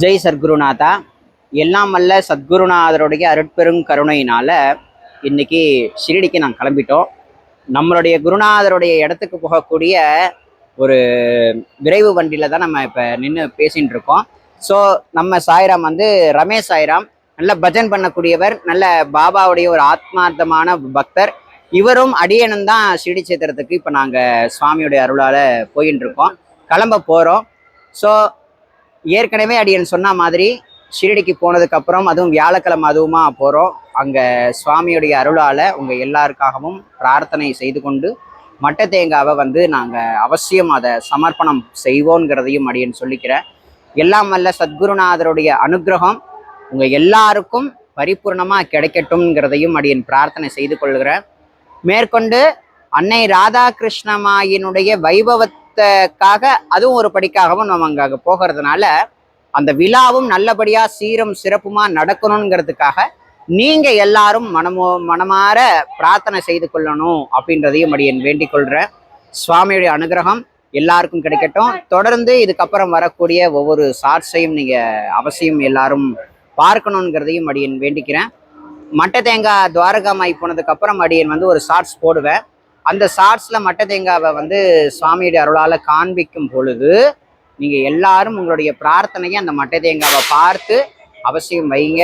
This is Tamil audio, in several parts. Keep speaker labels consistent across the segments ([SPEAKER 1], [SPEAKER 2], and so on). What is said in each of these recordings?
[SPEAKER 1] ஜெய் சத்குருநாதா. எல்லாம் அல்ல சத்குருநாதருடைய அருட்பெரும் கருணையினால் இன்னைக்கு ஷிரடிக்கு நாங்கள் கிளம்பிட்டோம். நம்மளுடைய குருநாதருடைய இடத்துக்கு போகக்கூடிய ஒரு விரைவு வண்டியில தான் நம்ம இப்போ நின்று பேசிகிட்டு இருக்கோம். ஸோ நம்ம சாய்ராம் வந்து ரமேஷ் சாய்ராம் நல்ல பஜன் பண்ணக்கூடியவர் நல்ல பாபாவுடைய ஒரு ஆத்மார்த்தமான பக்தர். இவரும் அடியனும் தான் ஷிரடி சேத்திரத்துக்கு இப்போ நாங்கள் சுவாமியுடைய அருளால் போயின்னு இருக்கோம். கிளம்ப போகிறோம் ஸோ ஏற்கனவே அடியன் சொன்ன மாதிரி ஷிரடிக்கு போனதுக்கப்புறம் அதுவும் வியாழக்கிழமை அதுவுமா போகிறோம் அங்கே சுவாமியுடைய அருளால் உங்கள் எல்லாருக்காகவும் பிரார்த்தனை செய்து கொண்டு மட்டை தேங்காவை வந்து நாங்கள் அவசியம் அதை சமர்ப்பணம் செய்வோங்கிறதையும் அடியன் சொல்லிக்கிறேன் எல்லாம் வல்ல சத்குருநாதருடைய அனுக்கிரகம் உங்கள் எல்லாருக்கும் பரிபூர்ணமாக கிடைக்கட்டும்ங்கிறதையும் அடியன் பிரார்த்தனை செய்து கொள்கிறேன் மேற்கொண்டு அன்னை ராதாகிருஷ்ணமாயினுடைய வைபவத்துக்காக அதுவும் ஒரு படிக்காகவும் நம்ம அங்கே போகிறதுனால அந்த விழாவும் நல்லபடியாக சீரும் சிறப்புமாக நடக்கணுங்கிறதுக்காக நீங்கள் எல்லாரும் மனமோ மனமாற பிரார்த்தனை செய்து கொள்ளணும் அப்படின்றதையும் அடியன் வேண்டிக் கொள்கிறேன் சுவாமியுடைய அனுகிரகம் எல்லாருக்கும் கிடைக்கட்டும். தொடர்ந்து இதுக்கப்புறம் வரக்கூடிய ஒவ்வொரு சாட்சையும் நீங்கள் அவசியம் எல்லாரும் பார்க்கணுங்கிறதையும் அடியன் வேண்டிக்கிறேன். மட்டை தேங்காய் துவாரகாமாய் போனதுக்கு அப்புறம் அடியன் வந்து ஒரு ஷார்ட்ஸ் போடுவேன். அந்த ஷார்ட்ஸில் மட்டை தேங்காவை வந்து சுவாமியுடைய அருளால் காண்பிக்கும் பொழுது நீங்கள் எல்லாரும் உங்களுடைய பிரார்த்தனையை அந்த மட்டை தேங்காவை பார்த்து அவசியம் வைங்க.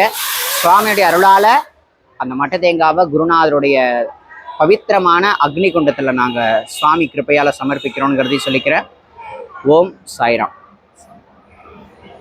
[SPEAKER 1] சுவாமியுடைய அருளால் அந்த மட்டை தேங்காவை குருநாதருடைய பவித்திரமான அக்னி குண்டத்தில் நாங்கள் சுவாமி கிருப்பையால் சமர்ப்பிக்கிறோங்கிறதையும் சொல்லிக்கிறேன். ஓம் சாய்ராம்.